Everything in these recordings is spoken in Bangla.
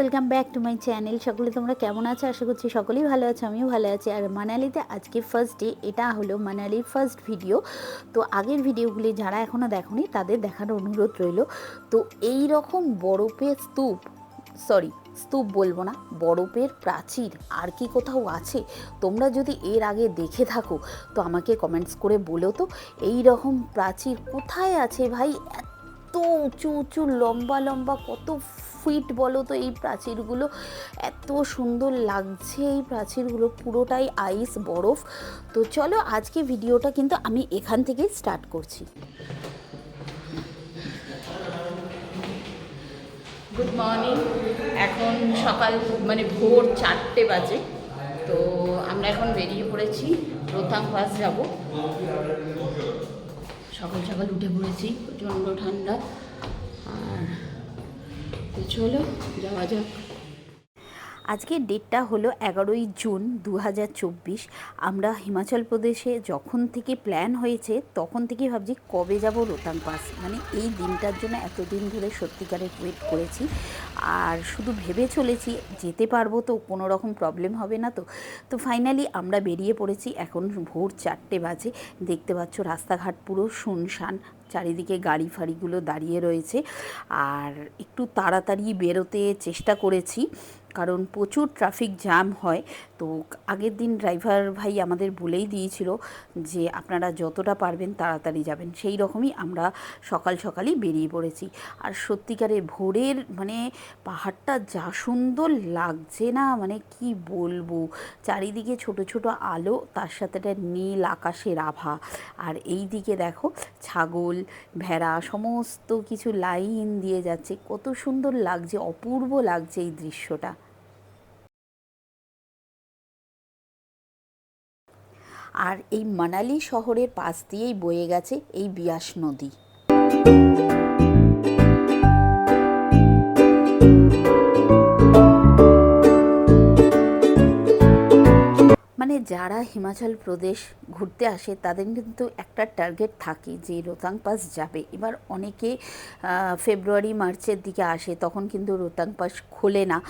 Welcome back to my channel সকলে তোমরা কেমন আছো? আশা করছি সকলেই ভালো আছো, আমিও ভালো আছি। আর মানালিতে আজকে ফার্স্ট ডে এটা হলো মানালির ফার্স্ট ভিডিও তো আগের ভিডিওগুলি যারা এখনও দেখোনি, তাদের দেখার অনুরোধ রইল। তো এই রকম বরফের স্তূপ সরি স্তূপ বলব না, বরফের প্রাচীর আর কি কোথাও আছে? তোমরা যদি এর আগে দেখে থাকো, তো আমাকে কমেন্টস করে বলো তো এই রকম প্রাচীর কোথায় আছে ভাই? এত উঁচু উঁচু, লম্বা লম্বা, কত ফিট বলো তো এই প্রাচীরগুলো। এত সুন্দর লাগছে এই প্রাচীরগুলো, পুরোটাই আইস, বরফ। তো চলো আজকে ভিডিওটা কিন্তু আমি এখান থেকেই স্টার্ট করছি। গুড মর্নিং এখন সকাল মানে ভোর চারটে বাজে। তো আমরা এখন বেরিয়ে পড়েছি রোতাং পাস যাব। সকাল সকাল উঠে পড়েছি, প্রচণ্ড ঠান্ডা। আর তো চলো যাওয়া যাক। আজকের ডেটটা হলো এগারোই জুন দু হাজার চব্বিশ। আমরা হিমাচল প্রদেশে যখন থেকে প্ল্যান হয়েছে, তখন থেকে ভাবছি কবে যাব রোতাং পাস মানে এই দিনটার জন্য এতদিন ধরে সত্যিকারের ওয়েট করেছি। আর শুধু ভেবে চলেছি, যেতে পারব তো, কোনো রকম প্রবলেম হবে না তো। তো ফাইনালি আমরা বেরিয়ে পড়েছি এখন ভোর চারটে বাজে। দেখতে পাচ্ছ রাস্তাঘাট পুরো শুনশান, চারিদিকে গাড়ি ফাড়িগুলো দাঁড়িয়ে রয়েছে। আর একটু তাড়াতাড়ি বেরোতে চেষ্টা করেছি। কারণ প্রচুর ট্রাফিক জ্যাম হয়। তো আগের দিন ড্রাইভার ভাই আমাদের বলেই দিয়েছিল যে, আপনারা যতটা পারবেন তাড়াতাড়ি যাবেন। সেই রকমই আমরা সকাল সকালই বেরিয়ে পড়েছি। আর সত্যিকারে ভোরের মানে পাহাড়টা যা সুন্দর লাগছে না মানে কি বলব? চারিদিকে ছোট ছোট আলো, তার সাথে একটা নীল আকাশের আভা। আর এই দিকে দেখো, ছাগল, ভেড়া, সমস্ত কিছু লাইন দিয়ে যাচ্ছে। কত সুন্দর লাগছে, অপূর্ব লাগছে এই দৃশ্যটা। আর এই মানালি শহরের পাশ দিয়েই বয়ে গেছে এই বিয়াস নদী। যারা হিমাচল প্রদেশ ঘুরতে আসে, তাদের কিন্তু একটা টার্গেট থাকে যে রোতাং পাস যাবে। এবার অনেকে ফেব্রুয়ারি মার্চের দিকে আসে, তখন কিন্তু রোতাং পাস খোলে না।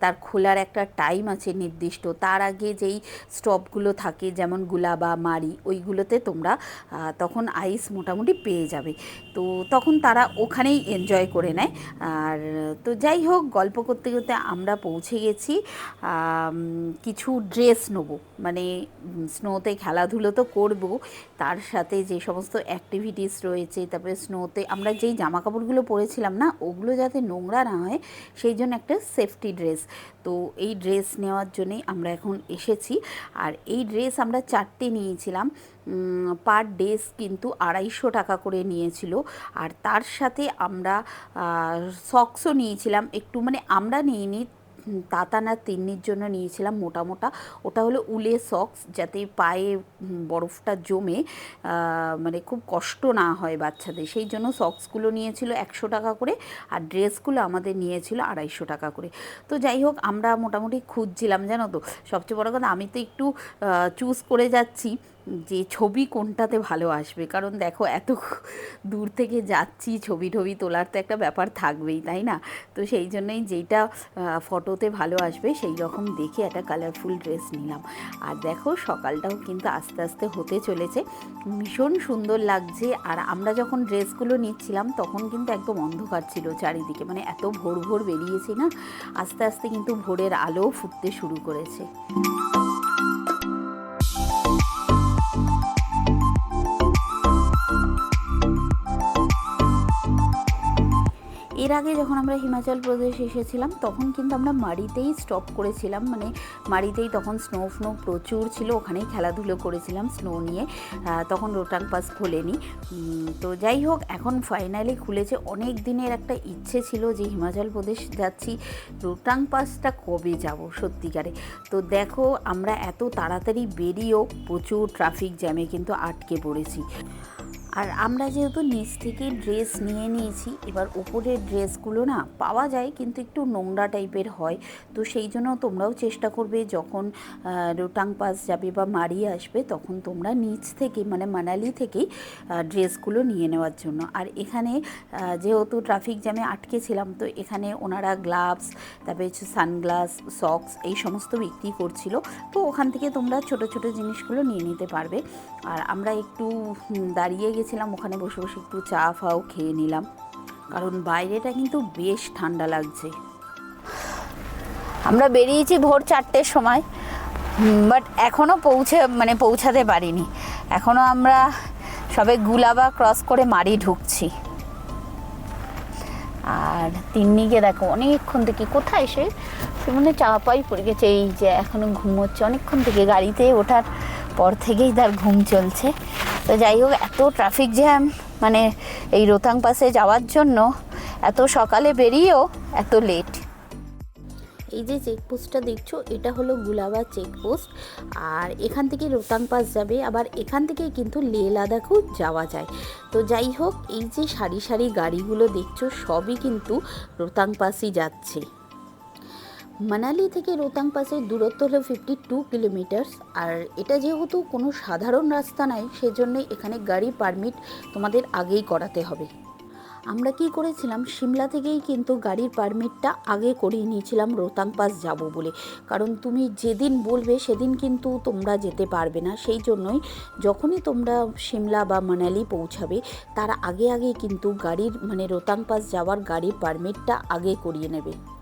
তার খোলার একটা টাইম আছে নির্দিষ্ট। তার আগে যেই স্টপগুলো থাকে, যেমন গুলাবা, মারি, ওইগুলোতে তোমরা তখন আইস মোটামুটি পেয়ে যাবে। তো তখন তারা ওখানেই এনজয় করে নেয়। আর, তো যাই হোক, গল্প করতে করতে আমরা পৌঁছে গেছি। কিছু ড্রেস নেব। মানে স্নোতে খেলাধুলো তো করব। তার সাথে যে সমস্ত অ্যাক্টিভিটিস রয়েছে, তারপরে স্নোতে আমরা যেই জামা কাপড়গুলো পরেছিলাম না, ওগুলো যাতে নোংরা না হয়, সেই জন্য একটা সেফটি ড্রেস তো এই ড্রেস নেওয়ার জন্যেই আমরা এখন এসেছি। আর এই ড্রেস আমরা চারটে নিয়েছিলাম। পার ডেস কিন্তু আড়াইশো টাকা করে নিয়েছিল। আর তার সাথে আমরা সক্সও নিয়েছিলাম। একটু মানে আমরা নিইনি হুম, তাতানার তিন্নির জন্য নিয়েছিলাম মোটা মোটা। ওটা হলো উলের সক্স যাতে পায়ে বরফটা জমে মানে খুব কষ্ট না হয় বাচ্চাদের। সেই জন্য সক্সগুলো নিয়েছিল একশো টাকা করে আর ড্রেসগুলো আমাদের নিয়েছিল আড়াইশো টাকা করে। তো যাই হোক আমরা মোটামুটি খুঁজছিলাম জানো তো? সবচেয়ে বড় কথা আমি তো একটু চুজ করে যাচ্ছি। যে ছবি কোনটাতে ভালো আসবে? কারণ দেখো, এত দূর থেকে যাচ্ছি, ছবি টবি তোলার তো একটা ব্যাপার থাকবেই, তাই না? তো সেই জন্যই যেইটা ফটোতে ভালো আসবে, সেই রকম দেখে একটা কালারফুল ড্রেস নিলাম। আর দেখো, সকালটাও কিন্তু আস্তে আস্তে হতে চলেছে। ভীষণ সুন্দর লাগছে। আর আমরা যখন ড্রেসগুলো নিচ্ছিলাম, তখন কিন্তু একদম অন্ধকার ছিল চারিদিকে। মানে এত ভোর ভোর বেরিয়েছি না, আস্তে আস্তে কিন্তু ভোরের আলো ফুটতে শুরু করেছে। এর আগে যখন আমরা হিমাচল প্রদেশ এসেছিলাম, তখন কিন্তু আমরা মাড়িতেই স্টপ করেছিলাম। মানে মাড়িতেই তখন স্নো ফ্নো প্রচুর ছিল, ওখানেই খেলাধুলো করেছিলাম স্নো নিয়ে। তখন রোটাং পাস খোলেনি। তো যাই হোক, এখন ফাইনালি খুলেছে। অনেক দিনের একটা ইচ্ছে ছিল যে হিমাচল প্রদেশ যাচ্ছি। রোটাং পাসটা কবে যাব, সত্যিকারে? তো দেখো, আমরা এত তাড়াতাড়ি বেরিয়েও প্রচুর ট্রাফিক জ্যামে কিন্তু আটকে পড়েছি। আর আমরা যেহেতু নিচ থেকে ড্রেস নিয়ে নিয়েছি, এবার উপরের ড্রেসগুলো না পাওয়া যায় কিন্তু একটু নোংরা টাইপের হয়। তো সেই জন্য তোমরাও চেষ্টা করবে যখন রোটাং পাস যাবে বা মারি আসবে তখন তোমরা নিচ থেকে মানে মানালি থেকেই ড্রেসগুলো নিয়ে নেওয়ার জন্য। আর এখানে যেহেতু ট্রাফিক জ্যামে আটকে ছিলাম, তো এখানে ওনারা গ্লাভস তারপরে হচ্ছে সানগ্লাস সক্স এই সমস্ত বিক্রি করছিল। তো ওখান থেকে তোমরা ছোট ছোট জিনিসগুলো নিয়ে নিতে পারবে। আর আমরা একটু দাঁড়িয়ে গেছিলাম ওখানে বসে বসে একটু চা ফাও খেয়ে নিলাম। কারণ বাইরেটা কিন্তু বেশ ঠান্ডা লাগছে। আমরা বেরিয়েছি ভোর চারটের সময় বাট এখনও পৌঁছে মানে পৌঁছাতে পারিনি। এখনও আমরা সবে গুলাবা ক্রস করে মারি ঢুকছি। আর তিন্নিকে দেখো, অনেকক্ষণ থেকে কোথায় সে? সে মনে চাপাই পড়ে গেছে, এই যে এখনও ঘুমোচ্ছে। অনেকক্ষণ থেকে গাড়িতে ওঠার পর থেকেই তার ঘুম চলছে। তো যাই হোক, এত ট্রাফিক জ্যাম মানে এই রোতাং পাসে যাওয়ার জন্য এত সকালে বেরিয়েও এত লেট এই যে চেকপোস্টটা দেখছ, এটা হলো গুলাবা চেকপোস্ট আর এখান থেকে রোতাং পাস যাবে, আবার এখান থেকে কিন্তু লে লাদাখও যাওয়া যায়। তো যাই হোক, এই যে সারি সারি গাড়িগুলো দেখছ, সবই কিন্তু রোতাং পাসই যাচ্ছে। মানালি থেকে রোতাং পাসের দূরত্ব হলো ফিফটি টু কিলোমিটার্স আর এটা যেহেতু কোনো সাধারণ রাস্তা নয় সেজন্যই এখানে গাড়ি পারমিট তোমাদের আগেই করাতে হবে। আমরা কি করেছিলাম, সিমলা থেকেই কিন্তু গাড়ির পারমিটটা আগে করিয়ে নিয়েছিলাম রোতাং পাস যাব বলে। কারণ তুমি যেদিন বলবে, সেদিন কিন্তু তোমরা যেতে পারবে না। সেই জন্যই যখনই তোমরা সিমলা বা মানালি পৌঁছাবে, তার আগে আগে কিন্তু গাড়ির মানে রোতাং পাস যাওয়ার গাড়ির পারমিটটা আগে করিয়ে নেবে।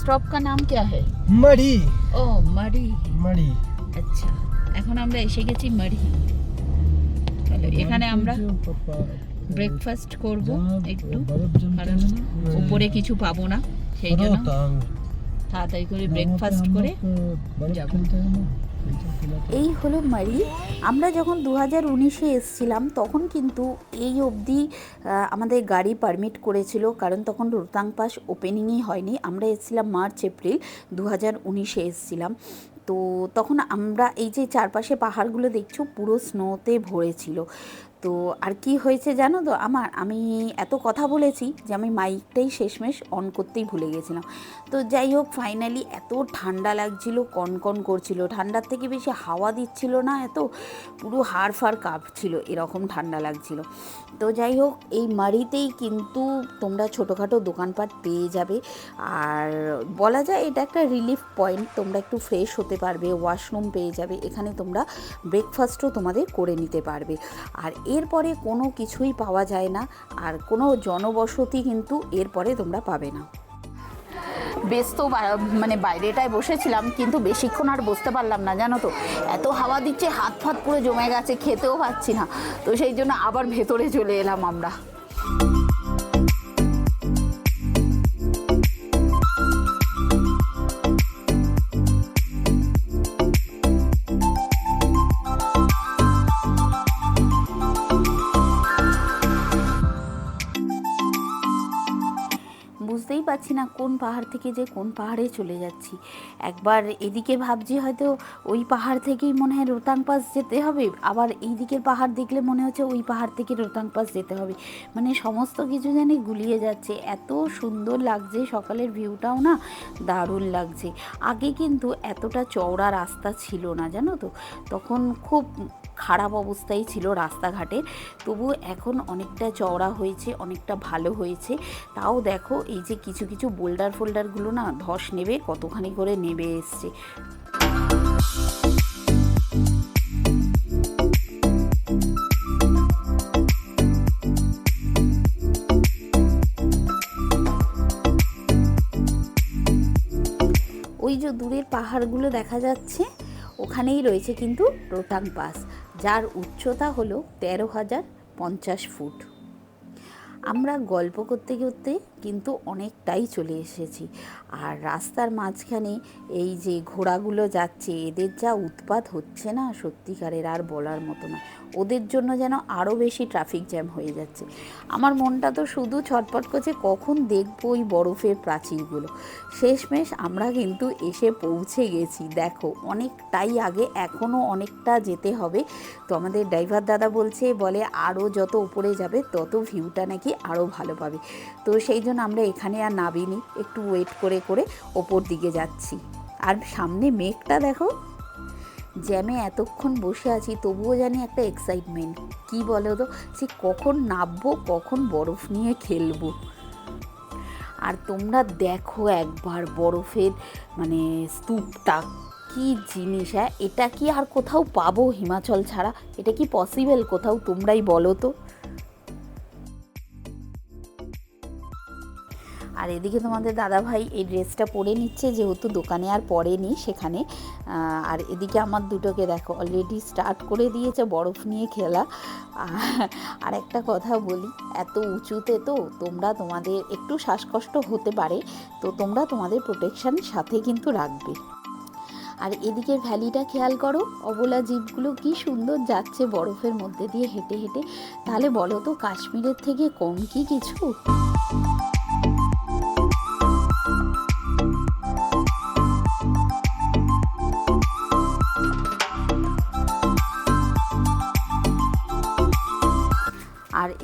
স্টপ কা নাম কি है? মড়ি ও মড়ি মড়ি আচ্ছা এখন আমরা এসে গেছি মড়ি এখানে আমরা ব্রেকফাস্ট করব একটু কারণ উপরে কিছু পাবো না সেই জন্য। তাড়াতাড়ি করে ব্রেকফাস্ট করে যাব। এই হলো মারি আমরা যখন দু হাজার উনিশে এসছিলাম, তখন কিন্তু এই অবধি আমাদের গাড়ি পারমিট করেছিল, কারণ তখন রোতাং পাস ওপেনিংই হয়নি। আমরা এসেছিলাম মার্চ, এপ্রিল দু হাজার উনিশে এসছিলাম। তো তখন আমরা এই যে চারপাশে পাহাড়গুলো দেখছ, পুরো স্নোতে ভরেছিল তো আর কি হয়েছে জানো তো? আমার, আমি এত কথা বলেছি যে আমি মাইকটাই শেষমেশ অন করতেই ভুলে গেছিলাম। তো যাই হোক ফাইনালি এত ঠান্ডা লাগছিল কনকন করছিল। ঠান্ডার থেকে বেশি হাওয়া দিচ্ছিল না এত, পুরো হাড় ফাড় কাঁপছিল, এরকম ঠান্ডা লাগছিল। তো যাই হোক, এই মারিতেই কিন্তু তোমরা ছোটোখাটো দোকানপাট পেয়ে যাবে। আর বলা যায় এটা একটা রিলিফ পয়েন্ট তোমরা একটু ফ্রেশ হতে পারবে ওয়াশরুম পেয়ে যাবে, এখানে তোমরা ব্রেকফাস্টও তোমাদের করে নিতে পারবে। আর এরপরে কোনো কিছুই পাওয়া যায় না আর কোনো জনবসতি কিন্তু এরপরে তোমরা পাবে না। বেশ তো মানে বাইরেটায় বসেছিলাম, কিন্তু বেশিক্ষণ আর বসতে পারলাম না, জানো তো? এত হাওয়া দিচ্ছে, হাত ফাত পুরো জমে গেছে, খেতেও পাচ্ছি না। তো সেই জন্য আবার ভেতরে চলে এলাম আমরা। পারছি না, কোন পাহাড় থেকে যে কোন পাহাড়ে চলে যাচ্ছি। একবার এদিকে ভাবছি হয়তো ওই পাহাড় থেকেই মনে হয় রোতাং পাস যেতে হবে, আবার এই দিকের পাহাড় দেখলে মনে হচ্ছে ওই পাহাড় থেকে রোতাং পাস যেতে হবে। মানে সমস্ত কিছু জানি গুলিয়ে যাচ্ছে, এত সুন্দর লাগছে, সকালের ভিউটাও না দারুণ লাগছে। আগে কিন্তু এতটা চওড়া রাস্তা ছিল না, জানো তো? তখন খুব খারাপ অবস্থায় ছিল রাস্তাঘাটে তবু এখন অনেকটা চওড়া হয়েছে, অনেকটা ভালো হয়েছে। তাও দেখো এই যে কিছু কিছু কিছু বোল্ডার ফোল্ডারগুলো না ধস নেবে, কতখানি করে নেবে এসছে। ওই যে দূরের পাহাড়গুলো দেখা যাচ্ছে, ওখানেই রয়েছে কিন্তু রোটাং পাস, যার উচ্চতা হলো তেরো হাজার পঞ্চাশ ফুট। আমরা গল্প করতে করতে কিন্তু অনেকটাই চলে এসেছি। আর রাস্তার মাঝখানে এই যে ঘোড়াগুলো যাচ্ছে, এদের যা উৎপাত হচ্ছে না সত্যিকারের আর বলার মতো না। ওদের জন্য যেন আরও বেশি ট্রাফিক জ্যাম হয়ে যাচ্ছে। আমার মনটা তো শুধু ছটপট করছে, কখন দেখব ওই বরফের প্রাচীরগুলো? শেষমেশ আমরা কিন্তু এসে পৌঁছে গেছি। দেখো, অনেকটাই আগে এখনও অনেকটা যেতে হবে। তো আমাদের ড্রাইভার দাদা বলছে, বলে আরও যত উপরে যাবে, তত ভিউটা নাকি আরও ভালো পাবে। তো সেই জন্য আমরা এখানে আর নামিনি, একটু ওয়েট করে করে ওপর দিকে যাচ্ছি। আর সামনে মেঘটা দেখো জ্যামে এতক্ষণ বসে আছি, তবুও জানি একটা এক্সাইটমেন্ট কি বলো তো, সে কখন নামবো, কখন বরফ নিয়ে খেলব। আর তোমরা দেখো একবার বরফের মানে স্তূপটা, কি জিনিস হ্যাঁ? এটা কি আর কোথাও পাবো হিমাচল ছাড়া? এটা কি পসিবল কোথাও, তোমরাই বলো তো। আর এদিকে তোমাদের দাদা ভাই এই ড্রেসটা পরে নিচ্ছে, যেহেতু দোকানে আর পরেনি সেখানে। আর এদিকে আমার দুটোকে দেখো অলরেডি স্টার্ট করে দিয়েছে বরফ নিয়ে খেলা। আর একটা কথা বলি, এত উঁচুতে তো তোমরা তোমাদের একটু শ্বাসকষ্ট হতে পারে, তো তোমরা তোমাদের প্রোটেকশান সাথে কিন্তু রাখবে। আর এদিকে ভ্যালিটা খেয়াল করো, অবলা জীবগুলো কি সুন্দর যাচ্ছে বরফের মধ্যে দিয়ে হেঁটে হেঁটে। তাহলে বলো তো, কাশ্মীরের থেকে কম কি কিছু?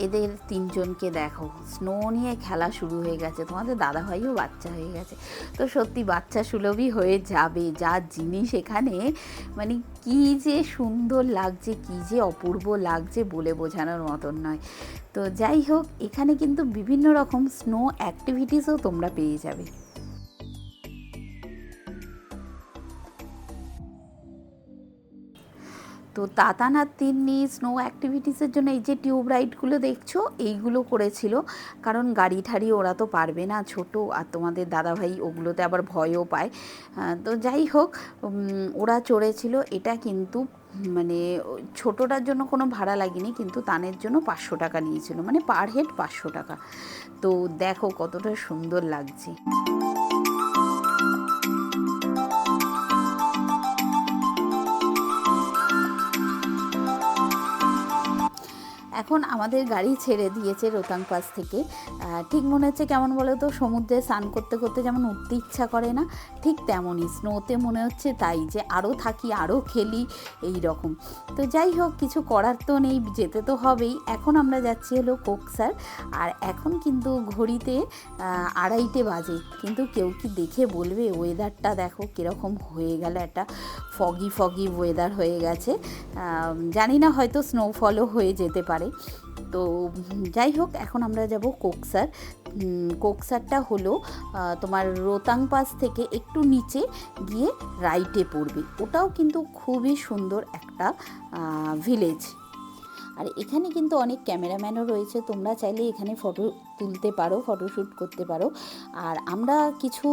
এদের তিনজনকে দেখো। স্নো নিয়ে খেলা শুরু হয়ে গেছে। তোমাদের দাদাভাইও বাচ্চা হয়ে গেছে। তো সত্যি বাচ্চা সুলভই হয়ে যাবে। যা জিনিস এখানে মানে কি যে সুন্দর লাগছে, কি যে অপূর্ব লাগছে বলে বোঝানোর মতন নয়। তো যাই হোক, এখানে কিন্তু বিভিন্ন রকম স্নো অ্যাক্টিভিটিসও তোমরা পেয়ে যাবে। তো তাতানার তিন্নি স্নো অ্যাক্টিভিটিসের জন্য এই যে টিউব রাইডগুলো দেখছ, এইগুলো করেছিল। কারণ গাড়ি ঠাড়ি ওরা তো পারবে না, ছোট। আর তোমাদের দাদাভাই ওগুলোতে আবার ভয়ও পায়। তো যাই হোক ওরা চড়েছিল। এটা কিন্তু মানে ছোটোটার জন্য কোনো ভাড়া লাগেনি, কিন্তু তানের জন্য পাঁচশো টাকা নিয়েছিল। মানে পার হেড পাঁচশো টাকা। তো দেখো কতটা সুন্দর লাগছে। এখন আমাদের গাড়ি ছেড়ে দিয়েছে রোতাং পাস থেকে। ঠিক মনে হচ্ছে কেমন বলো তো সমুদ্রে স্নান করতে করতে যেমন উঠতে ইচ্ছা করে না, ঠিক তেমনই স্নোতে মনে হচ্ছে তাই যে আরও থাকি আরও খেলি, এই রকম। তো যাই হোক, কিছু করার তো নেই, যেতে তো হবেই। এখন আমরা যাচ্ছি হলো কোকসার, আর এখন কিন্তু ঘড়িতে আড়াইটে বাজে। কিন্তু কেউ কি দেখে বলবে ওয়েদারটা দেখো কীরকম হয়ে গেল একটা ফগি ফগি ওয়েদার হয়ে গেছে। জানি না হয়তো স্নোফলও হয়ে যেতে পারে। তো যাই হোক, এখন আমরা যাব কোকসার কোকসারটা হলো তোমার রোতাং পাস থেকে একটু নিচে গিয়ে রাইটে পড়বে। ওটাও কিন্তু খুবই সুন্দর একটা ভিলেজ আর এখানে কিন্তু অনেক ক্যামেরাম্যানও রয়েছে। তোমরা চাইলে এখানে ফটো তুলতে পারো, ফটোশ্যুট করতে পারো। আর আমরা কিছু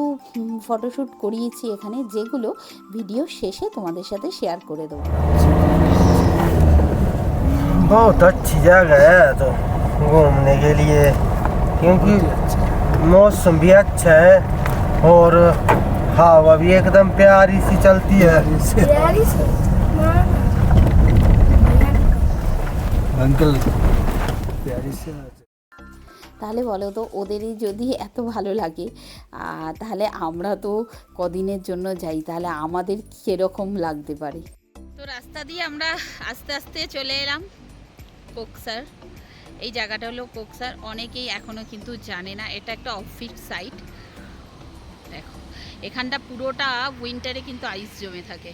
ফটোশ্যুট করিয়েছি এখানে, যেগুলো ভিডিও শেষে তোমাদের সাথে শেয়ার করে দেবো। बहुत अच्छी जगह है तो घूमने के लिए क्योंकि मौसम भी अच्छा है और हवा भी एकदम प्यारी सी चलती है प्यारी सी माँ अंकल प्यारी से তাহলে বলো তো ওদেরই যদি এত ভালো লাগে আহ, তাহলে আমরা তো কদিনের জন্য যাই তাহলে আমাদের কীরকম লাগতে পারে তো রাস্তা দিয়ে আমরা আস্তে আস্তে চলে এলাম কোকসার এই জায়গাটা হলো কোকসার অনেকেই এখনও কিন্তু জানে না। এটা একটা অফিস সাইট। দেখো, এখানটা পুরোটা উইন্টারে কিন্তু আইস জমে থাকে।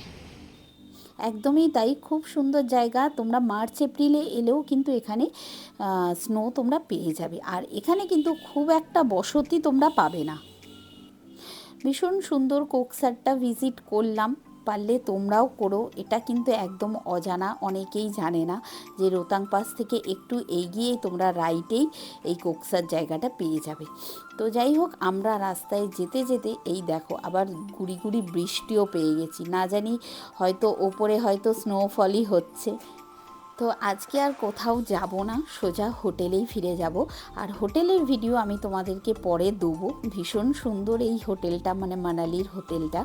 একদমই তাই। খুব সুন্দর জায়গা। তোমরা মার্চ, এপ্রিলে এলেও কিন্তু এখানে স্নো তোমরা পেয়ে যাবে। আর এখানে কিন্তু খুব একটা বসতি তোমরা পাবে না। ভীষণ সুন্দর কোকসারটা ভিজিট করলাম। পারলে তোমরাও করো। এটা কিন্তু একদম অজানা, অনেকেই জানে না যে রোতাং পাস থেকে একটু এগিয়ে তোমরা রাইটেই এই কোকসার জায়গাটা পেয়ে যাবে। তো যাই হোক, আমরা রাস্তায় যেতে যেতে এই দেখো আবার গুড়ি গুড়ি বৃষ্টিও পেয়ে গেছি। না জানি হয়তো ওপরে হয়তো স্নোফলই হচ্ছে। তো আজকে আর কোথাও যাব না, সোজা হোটেলেই ফিরে যাব। আর হোটেলের ভিডিও আমি তোমাদেরকে পরে দেবো। ভীষণ সুন্দর এই হোটেলটা মানে মানালির হোটেলটা।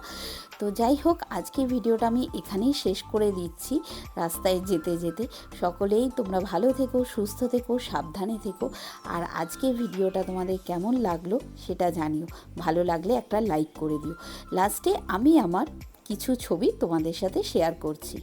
তো যাই হোক, আজকে ভিডিওটা আমি এখানেই শেষ করে দিচ্ছি রাস্তায় যেতে যেতে। সকলেই তোমরা ভালো থেকো, সুস্থ থেকো, সাবধানে থেকো। আর আজকে ভিডিওটা তোমাদের কেমন লাগল সেটা জানিও। ভালো লাগলে একটা লাইক করে দিও। লাস্টে আমি আমার কিছু ছবি তোমাদের সাথে শেয়ার করছি।